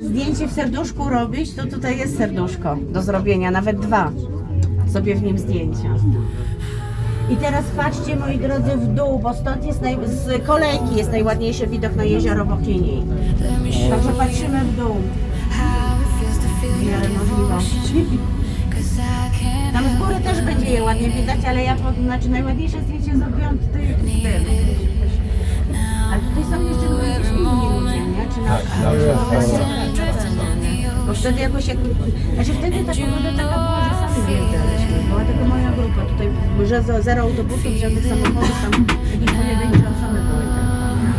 zdjęcie w serduszku robić, to tutaj jest serduszko do zrobienia, nawet dwa. Sobie w nim zdjęcia. I teraz patrzcie moi drodzy w dół, bo stąd jest naj... z kolejki jest najładniejszy widok na jezioro Bokini. Także patrzymy w dół. W możliwości. Tam z góry też będzie je ładnie widać, ale ja pod... znaczy najładniejsze zdjęcie zrobiłam tutaj w tym. Ale tutaj są jeszcze ludzie, nie? Czy na Bo wtedy jakoś jak... Znaczy wtedy ta pogoda taka była, że sami wjeżdżaliśmy. Była tylko moja grupa. Tutaj że zero autobusów, żadnych samochodów, tam jakieś pojedyncze osoby były. No.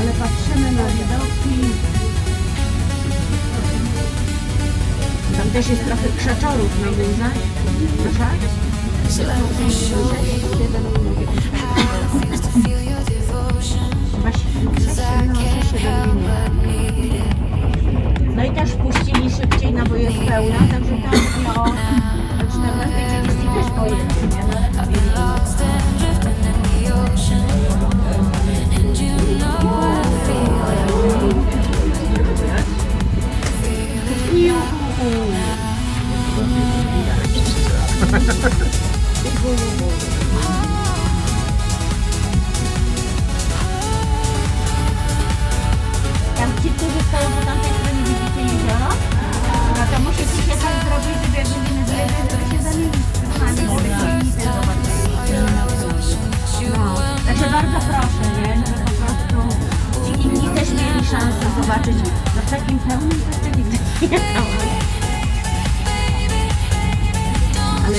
Ale patrzymy na widoki. Tam też jest trochę krzaczorów na górze. Proszę? Chyba Tam ci, którzy stoją po tamtej stronie, widzicie jezioro? No to musicie się tak zrobić, żeby jak będziemy to się zamienić z nami, żeby się zobaczyli. No, także bardzo proszę, nie? Żeby po prostu ci inni też mieli szansę zobaczyć. No w takim pełnym to jeszcze nigdy nie jechałam. I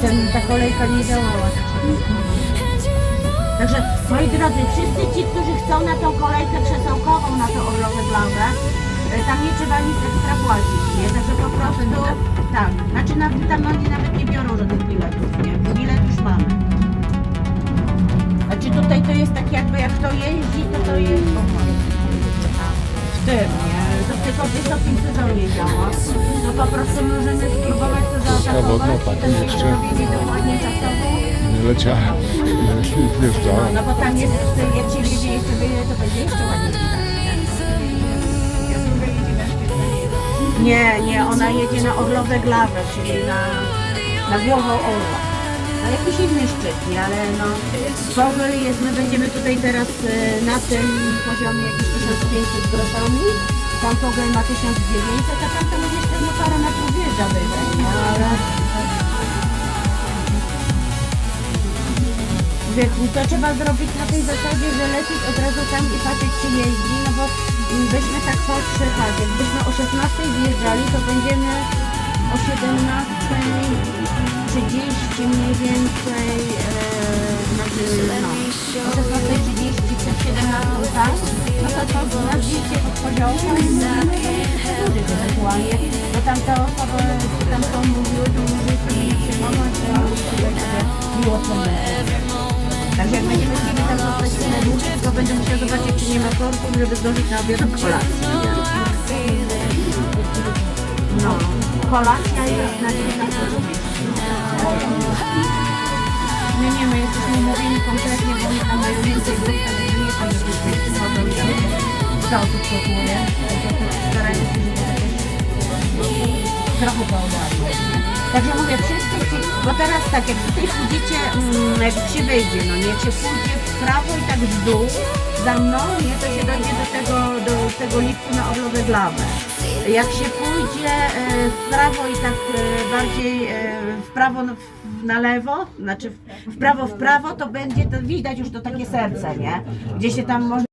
ten, ta kolejka nie działała. Także moi drodzy, wszyscy ci, którzy chcą na tą kolejkę krzesełkową, na to orlowe blałe, e, tam nie trzeba nic ekstra płacić, nie? Także po prostu, tak, znaczy na, tam oni nawet nie biorą żadnych biletów, nie? Bilet już mamy. Znaczy tutaj to jest tak jakby jak kto jeździ, to to jest w tym, nie? To tylko w wysokim sezonie działa. To po prostu możemy spróbować to zaatakować. no tak, zrobili dokładnie czasowo. Wjeżdżałem. No bo tam jest, jak się wiedzie jeszcze wyje, to będzie jeszcze ładniej. Nie, nie, ona jedzie na orlowe glawę, czyli na, na głową orła. Na jakiś inny szczyt, nie, ale no Fogel jest, my będziemy tutaj teraz e, na tym poziomie jakieś 1500 groszami. Tam Fogel ma 1900, a tam może jeszcze no parę metrów wjeżdża wyżej, ale wieku, to trzeba zrobić na tej zasadzie, że lecieć od razu tam i patrzeć czy jeździ, no bo mm, byśmy tak patrzę, tak, jakbyśmy o 16 wjeżdżali, to będziemy o 17.30 mniej więcej, e, znaczy no, o 16.30 przed 17, tak? No to to na zdjęcie pod poziomem i możemy przedłużyć ewentualnie, bo tam te osoby, tam są mówiły, to mówiły, że nie to będzie miło co czy nie korków, żeby zdążyć na obiad kolacji. nie? No, kolacja jest na 19 No nie, my jesteśmy umówieni konkretnie, bo oni tam mają więcej grup, także nie tam jakieś więcej chodzą i tam kształtów szokuje. Starają się, żeby trochę ogarnąć. Także mówię, wszyscy ci, bo teraz tak, jak tutaj pójdziecie, mm, jak się wejdzie, no nie, się pójdzie w prawo i tak w dół, za mną, nie, to się dojdzie do tego, do tego liftu na Orlowe Glawę. Jak się pójdzie e, w prawo i tak e, bardziej e, w prawo no, na lewo, znaczy w prawo w prawo, to będzie, to widać już to takie serce, nie, gdzie się tam można